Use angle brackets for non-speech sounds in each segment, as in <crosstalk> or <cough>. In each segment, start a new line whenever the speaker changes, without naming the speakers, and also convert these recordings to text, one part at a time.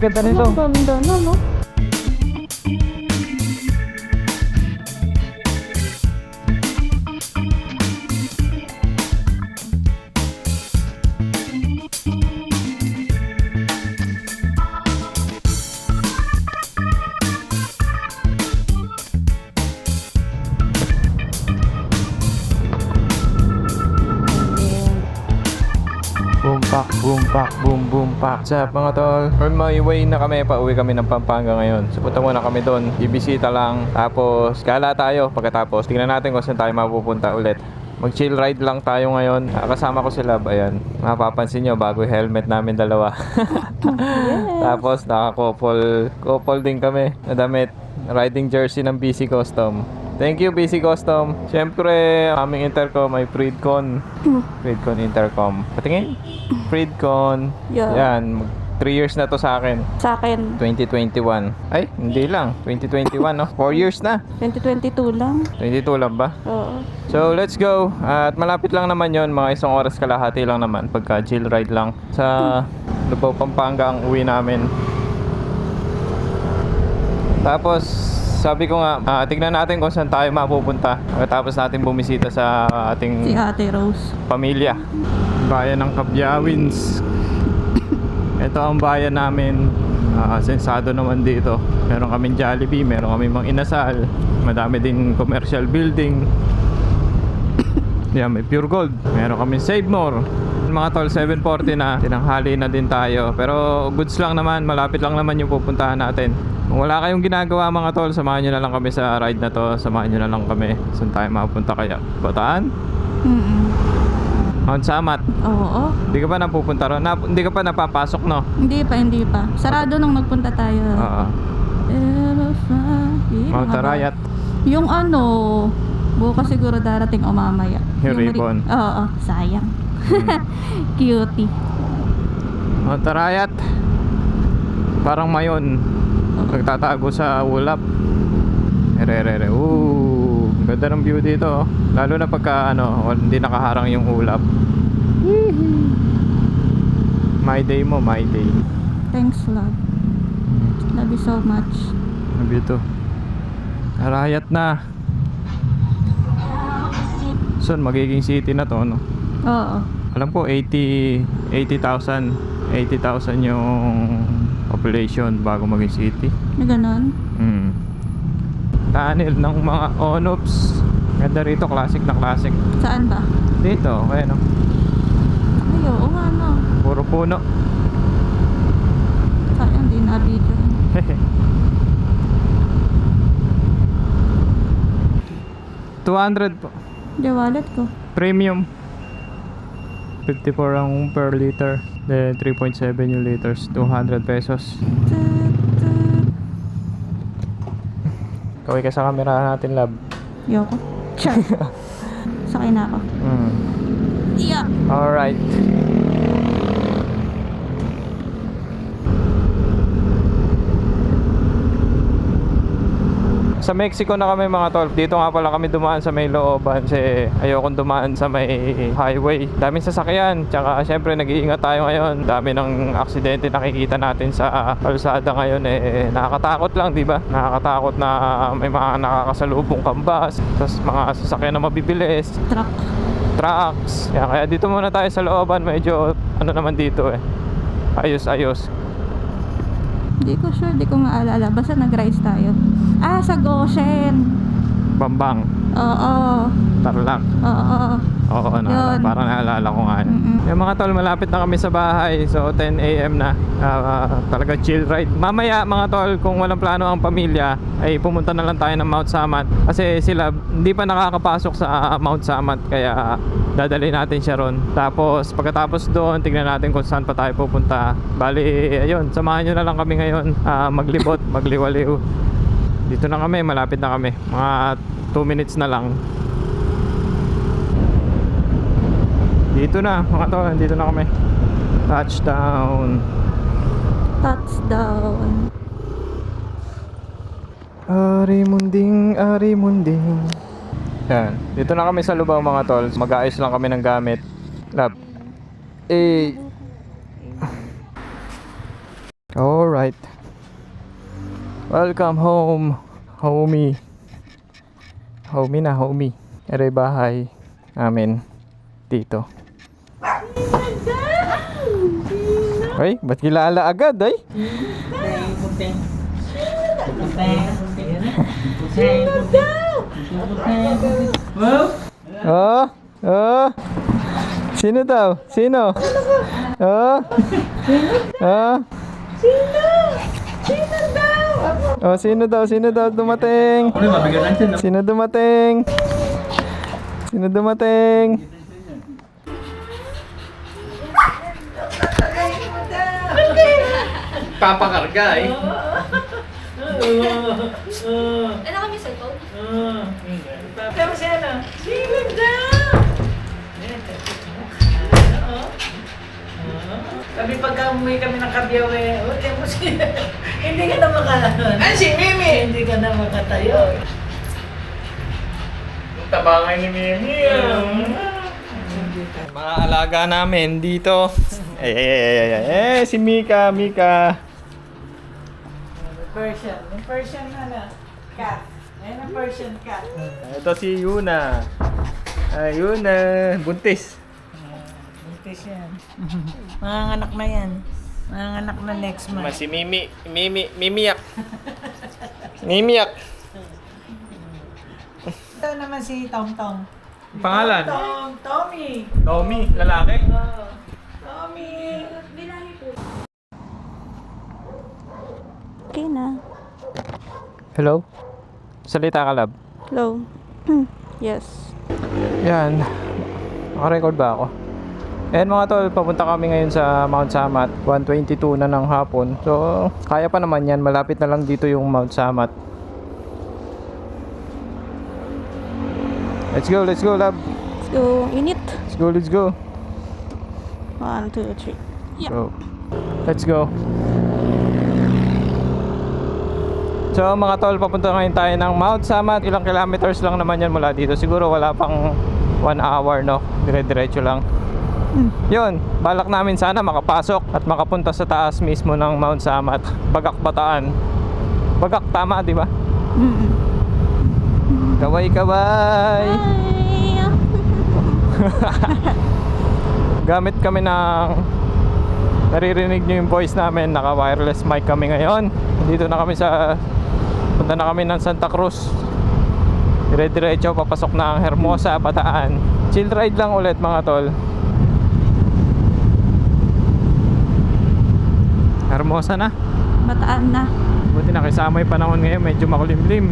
ganda nito.
Ang ganda na, no?
Pak, boom pak, boom boom pak. Sa mga tol, on my way na kami, pauwi kami ng Pampanga ngayon. So punta muna kami doon, ibisita lang. Tapos gala tayo pagkatapos. Tingnan natin kung saan tayo mapupunta ulit. Mag chill ride lang tayo ngayon. Ah, Kasama ko si Lab, ayan. Mapapansin nyo, bago helmet namin dalawa. <laughs> Tapos naka-couple, couple din kami damit. Riding jersey ng BC Custom. Thank you BC Custom. Siyempre, aming intercom ay Freedcon. Freedcon Intercom. Patingin. Freedcon.
Yeah.
Yan. 3 years na to sa akin.
Sa akin,
2021. Ay, hindi lang. 2021, no? 4 years na.
2022 lang.
22 lang ba?
Oo.
So, let's go. At malapit lang naman yon Mga isang oras kalahati lang naman. Pagka chill ride lang. Sa Lubao, Pampanga ang uwi namin. Tapos, sabi ko nga, ah, tignan natin kung saan tayo mapupunta. Tapos natin bumisita sa
Si
ating
Ate Rose.
pamilya. Bayan ng Kabyawins. Ito ang bayan namin. Ah, sensado naman dito. Meron kaming Jollibee, meron kaming mga inasal. Madami din commercial building. <coughs> Yan, may Pure Gold. Meron kaming Save More. Mga tol, 740 na. Tinanghali na din tayo. Pero goods lang naman. Malapit lang naman yung pupuntahan natin. Kung wala kayong ginagawa mga tol, samahan nyo na lang kami sa ride na to. Samahan nyo na lang kami. Saan tayo mapunta kaya? Bataan?
Mm
Mount Samat.
Oo.
Hindi ka pa napupunta ron? Na, hindi ka pa napapasok, no?
Hindi pa, hindi pa. Sarado nung nagpunta tayo.
Oo. Mount Arayat.
Yung ano, bukas siguro darating o mamaya.
Yung
ri-
ribbon.
Oo, sayang. <laughs> Cutie.
Mount Arayat. Parang mayon. Nagtatago sa ulap. Ere-ere-ere. Ooh. Ganda ng view dito. oh. Lalo na pagka ano, hindi nakaharang yung ulap. My day mo, my day.
Thanks, love. Love you so much.
Sabi ito. Arayat na. Son, magiging city na to, no?
Oo.
Alam ko 80 80,000 80,000 yung population bago maging city.
Na ganon.
Hmm. Tunnel ng mga onops. Ganda rito, classic na classic.
Saan ba?
Dito, ayan o.
Ay, oo nga no.
Puro puno.
Sayang din na video. <laughs>
Two hundred po.
Di wallet ko.
Premium. 54 ang per liter. Then 3.7 yung liters. 200 pesos. Kaway ka sa camera natin, lab.
Yoko. Sure. Sakay na ako.
Hmm.
Yeah.
Alright. Sa Mexico na kami mga tol. Dito nga pala kami dumaan sa may looban kasi ayokong dumaan sa may highway. Daming sasakyan. Tsaka syempre nag-iingat tayo ngayon. Dami ng aksidente nakikita natin sa kalsada ngayon eh nakakatakot lang, di ba? Nakakatakot na may mga nakakasalubong kambas. Tapos mga sasakyan na mabibilis
Truck.
trucks. Kaya, kaya dito muna tayo sa looban. Medyo ano naman dito eh. Ayos-ayos.
Hindi ko sure. Di ko maalala. Basta nag-rise tayo. Ah, sa Goshen.
Bambang.
Oo.
Tarlac.
Oo.
Oo, na,
Yun.
parang naalala ko nga. yun.
Mm-mm.
Yung mga tol, malapit na kami sa bahay. So, 10 a.m. na. Ah, ah, talaga chill ride. Mamaya, mga tol, kung walang plano ang pamilya, ay pumunta na lang tayo ng Mount Samat. Kasi sila, hindi pa nakakapasok sa ah, Mount Samat. Kaya, dadali natin siya ron. Tapos, pagkatapos doon, tignan natin kung saan pa tayo pupunta. Bali, ayun, samahan nyo na lang kami ngayon. ah, maglibot, magliwaliw. Dito na kami, malapit na kami. Mga 2 minutes na lang. Dito na, mga tol, dito na kami. Touchdown.
Touchdown.
Ari munding, ari munding. Yan. Dito na kami sa Lubao mga tol. Mag-aayos lang kami ng gamit. Lab. Eh, Alright. Welcome home, homie. Homie na, homie. Ere bahay namin dito. Ay, ba't kilala agad ay? Oh, oh. Sino daw? Sino? Oh. Oh. Oh, sino daw? Sino daw dumating? Sino dumating? Sino dumating?
Papakarga eh.
Ano kami sa phone?
Pero siya na. Sino daw? Sabi pagka umuwi kami ng kabiyaw eh, oh, tiyan mo siya. <laughs> Hindi ka na makalaman. Ay, si Mimi! Hindi ka na makatayo. Tabangay ni Mimi.
Mga alaga namin dito. Eh, eh, eh, eh, eh, eh, si Mika, Mika.
Persian. Yung Persian na na. Cat. Ayan ang Persian cat.
Ito si Yuna. Ay, Yuna. Buntis.
Buntis yan. <laughs> Manganganak na yan. Manganganak na next month.
si Mimi, Mimi, Mimiyak. Mimiyak.
Ito naman si Tom Tom.
Pangalan?
Tom, Tommy.
Tommy, lalaki.
Oh, Tommy.
Okay na.
Hello? Salita ka, lab.
Hello. yes.
Yan. Naka-record ba ako? Ayan mga tol, papunta kami ngayon sa Mount Samat. 122 na ng hapon. So, kaya pa naman yan. Malapit na lang dito yung Mount Samat. Let's go, let's go, lab.
Let's go. Init.
Let's go, let's go.
One, two, three. Yeah.
So, let's go. So mga tol, papunta ngayon tayo ng Mount Samat. Ilang kilometers lang naman yan mula dito. Siguro wala pang 1 hour, no? Dire-diretso lang. Yun, balak namin sana makapasok at makapunta sa taas mismo ng Mount Samat. Bagak Bataan. Bagak, tama, di ba? Kaway-kaway! <laughs> Gamit kami ng naririnig nyo yung voice namin naka wireless mic kami ngayon dito na kami sa punta na kami ng Santa Cruz. Dire-diretso papasok na ang Hermosa Bataan. Chill ride lang ulit mga tol. Hermosa na.
Bataan na.
buti nakisama yung panahon ngayon medyo makulimlim.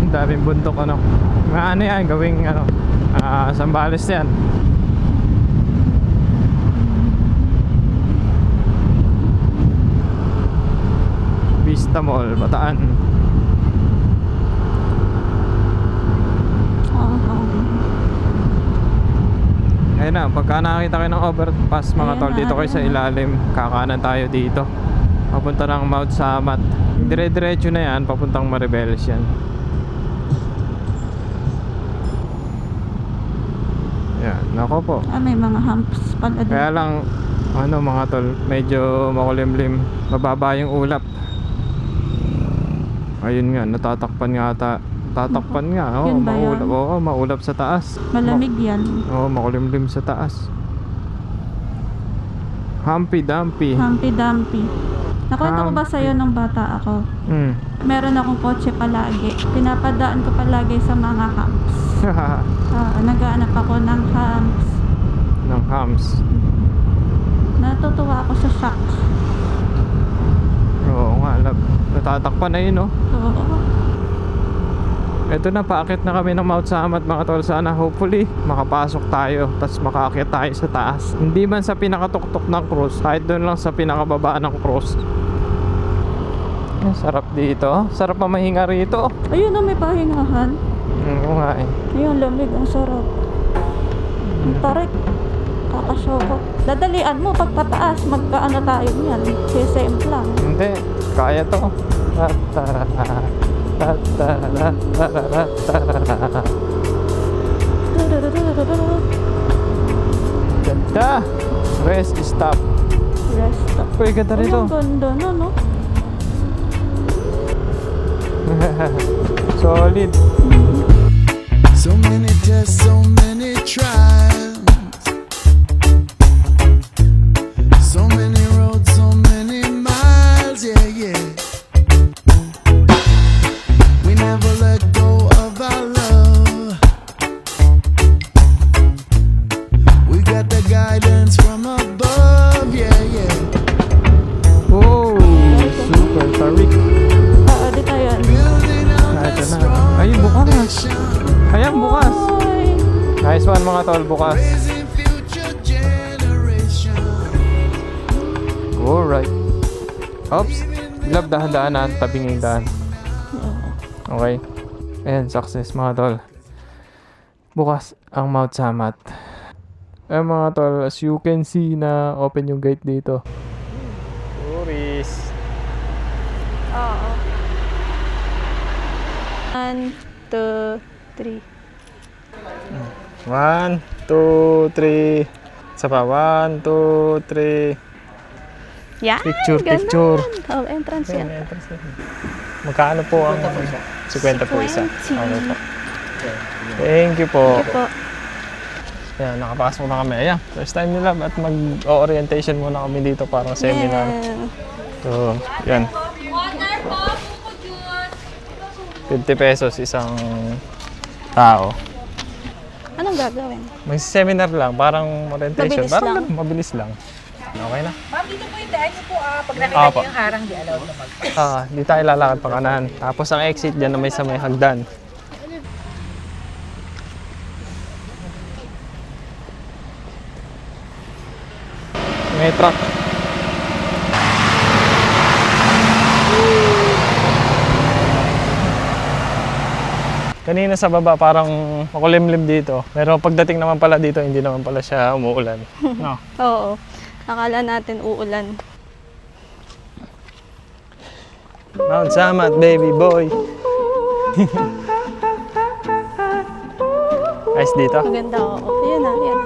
Ang daming bundok ano. Mga ano yan gawing ano ah, Sambales yan Vista Mall, Bataan. Ayun na, pagka nakakita kayo ng overpass mga
Ayan
tol,
na,
dito kayo sa ilalim, kakanan tayo dito. Papunta ng Mount Samat. Dire-diretso na yan, papuntang Maribeles yan. Yan, nako po.
Ah, may mga humps pala din.
Kaya lang, ano mga tol, medyo makulimlim. Mababa yung ulap. Ayun nga, natatakpan nga ata. Tatakpan nga, oo,
Yun ba yun?
maulap, oo, maulap sa taas.
Malamig yan.
Oo, makulimlim sa taas. Humpy Dumpy.
Humpy Dumpy. Nakwento ko ba sa'yo nung bata ako?
Hmm.
Meron akong kotse palagi. Pinapadaan ko palagi sa mga humps. <laughs> Ah, nagaanap ako ng humps.
ng hams.
Natutuwa ako sa shock.
Natatakpan na yun, oh.
Oo.
Ito na, paakit na kami ng Mount Samat mga tol. Sana hopefully makapasok tayo. Tapos makaakyat tayo sa taas. Hindi man sa pinakatuktok ng cross. Kahit doon lang sa pinakababa ng cross. Ang sarap dito. Sarap mamahinga rito.
Ayun na, may pahingahan.
Oo nga eh.
Ayun, lamig. Ang sarap. Ang. Kakashow ko. Dadalian mo pagpataas. Magkaano tayo niyan. CCM lang.
Hindi, kaya to. Ganda! Rest stop.
Rest stop.
Uy, ganda rito.
ang ganda na, no? <laughs>
Solid.
So many tests, so many trials. Our love. We got the guidance from above, yeah, yeah.
Oh, super tarik.
Ah, di tayo.
Ah, ito na. Ayun, bukas. Ayan, bukas. Mga tol, bukas. Alright. Oops. Love dahan-dahanan, tabing yung. Okay. Ayan, success mga tol. Bukas ang Mount Samat. Ayan mga tol, as you can see na open yung gate dito. Tourist.
Oo. One, two, three.
One, two, three. Isa pa. One, two, three.
Yan,
Picture,
ganun.
picture.
Oh, entrance
Ayan,
yan.
entrance na. Magkano po ang... 50 po isa.
20.
Okay po. Thank you po.
Ito po.
Ayan, nakapasok na kami. Ayan, first time nila at mag-orientation muna kami dito parang seminar.
Yeah.
So, yan.
Water po, buko juice.
50 pesos isang tao.
Anong gagawin?
May seminar lang, parang orientation.
Mabilis
parang
lang.
mabilis lang. Okay na.
Ma'am, dito po yung daan niyo po ah. Pag nakita niyo yung harang, di allowed na mag
Ah, di tayo lalakad pa kanan. Tapos ang exit dyan na may sa may hagdan. May truck. Kanina sa baba parang makulimlim dito. Pero pagdating naman pala dito, hindi naman pala siya umuulan. <laughs> No.
Oo. Akala natin uulan.
Mount Samat, baby boy. <laughs> Ayos dito.
Maganda, oo. Ayan na, ayan.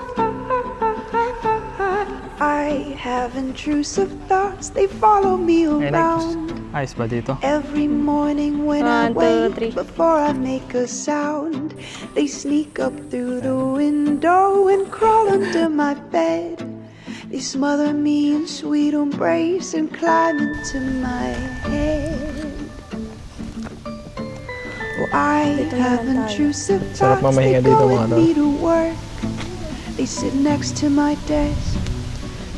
I have intrusive thoughts, they follow me around.
Ayos ba dito?
Every morning when I
One, two,
wake, before I make a sound, they sneak up through the window and crawl under my bed. They smother me in sweet embrace and climb into my head. Oh, I have intrusive thoughts, they go with me to work. They sit next to my desk,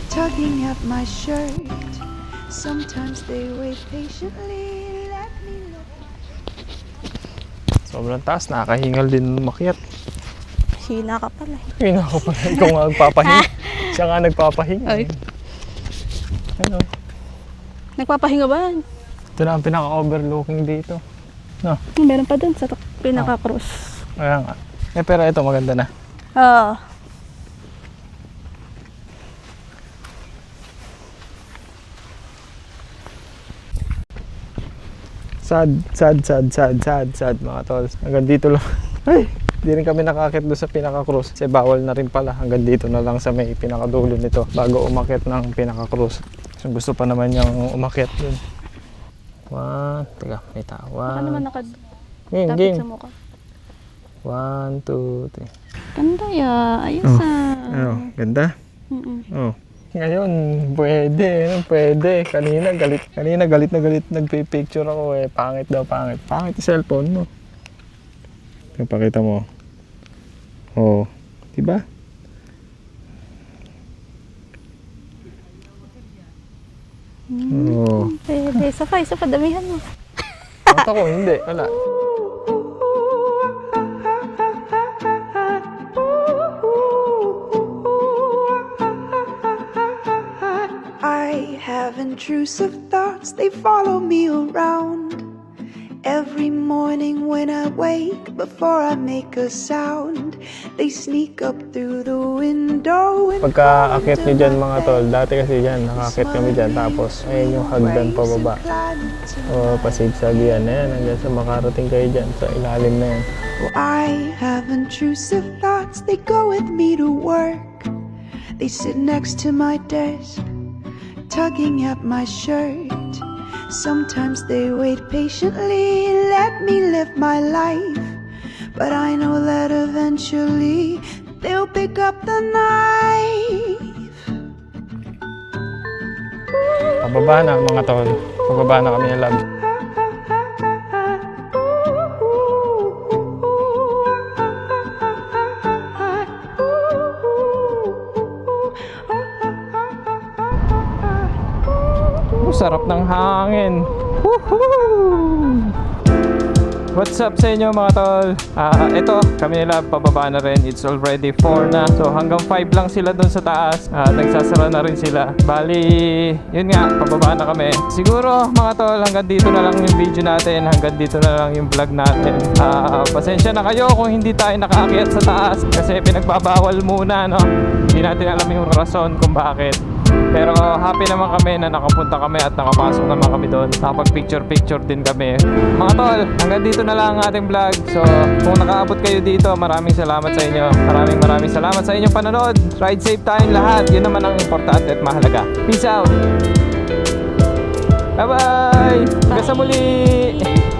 tugging at my shirt. Sometimes they wait patiently, let me look.
Sobrang taas, nakakahingal din makiat.
Hina ka pala. eh.
Hina ko pa ikaw nga nagpapahinga. <laughs> Siya nga nagpapahinga.
Ay.
Ano?
Nagpapahinga ba?
Ito na ang pinaka-overlooking dito. No,
Meron pa dun sa pinaka-cross.
kaya nga. Eh, pero ito maganda na.
Oo.
Sad, sad, sad, sad, sad, sad mga tol. Hanggang dito lang. <laughs> Ay, di rin kami nakakit doon sa pinaka-cruise. Kasi bawal na rin pala. Hanggang dito na lang sa may pinakadulo nito bago umakit ng pinaka-cruise. So, gusto pa naman niyang umakit dun. One, teka, may
Baka
tawa.
naman nakadapit
Game, game.
sa mukha.
One, two, three.
Ganda ya. Ayos
Oh.
ah.
Ano, ganda?
Mm-mm.
Oh. Ngayon, pwede, ano, pwede. Kanina galit, kanina galit na galit nagpi-picture ako eh. Pangit daw, pangit. Pangit yung cellphone mo. Ito, pakita mo. Oh, di ba? Oh.
Pwede. Isa pa, isa pa. Damihan mo.
Mata ko, hindi. Wala.
I have intrusive thoughts, they follow me around. Every morning when I wake, before I make a sound, they sneak up through the window and
Pagka akit
crawl
nyo dyan mga tol, dati kasi dyan, nakakit kami dyan. Tapos, ayun yung hagdan pababa. O, pasigsag yan. Ayan, hanggang sa makarating kayo dyan sa ilalim na yan.
Oh, I have intrusive thoughts, they go with me to work. They sit next to my desk, tugging at my shirt. Sometimes they wait patiently, let me live my life. But I know that eventually they'll pick up the knife.
Pababa na mga tol. Pababa na kami ng lab.
Sarap ng hangin. Woohoo! What's up sa inyo mga tol? Ah, ito, kami nila pababa na rin. It's already 4 na. So hanggang 5 lang sila dun sa taas. At nagsasara na rin sila. Bali, yun nga, pababa na kami. Siguro mga tol, hanggang dito na lang yung video natin. Hanggang dito na lang yung vlog natin. Ah, pasensya na kayo kung hindi tayo nakaakyat sa taas. Kasi pinagbabawal muna, no? Hindi natin alam yung rason kung bakit. Pero happy naman kami na nakapunta kami at nakapasok naman kami doon. Nakapag-picture-picture din kami. Mga tol, hanggang dito na lang ang ating vlog. So, kung nakaabot kayo dito, maraming salamat sa inyo. Maraming maraming salamat sa inyong panonood. Ride safe tayong lahat. Yun naman ang importante at mahalaga. Peace out! Bye-bye! Hanggang sa muli!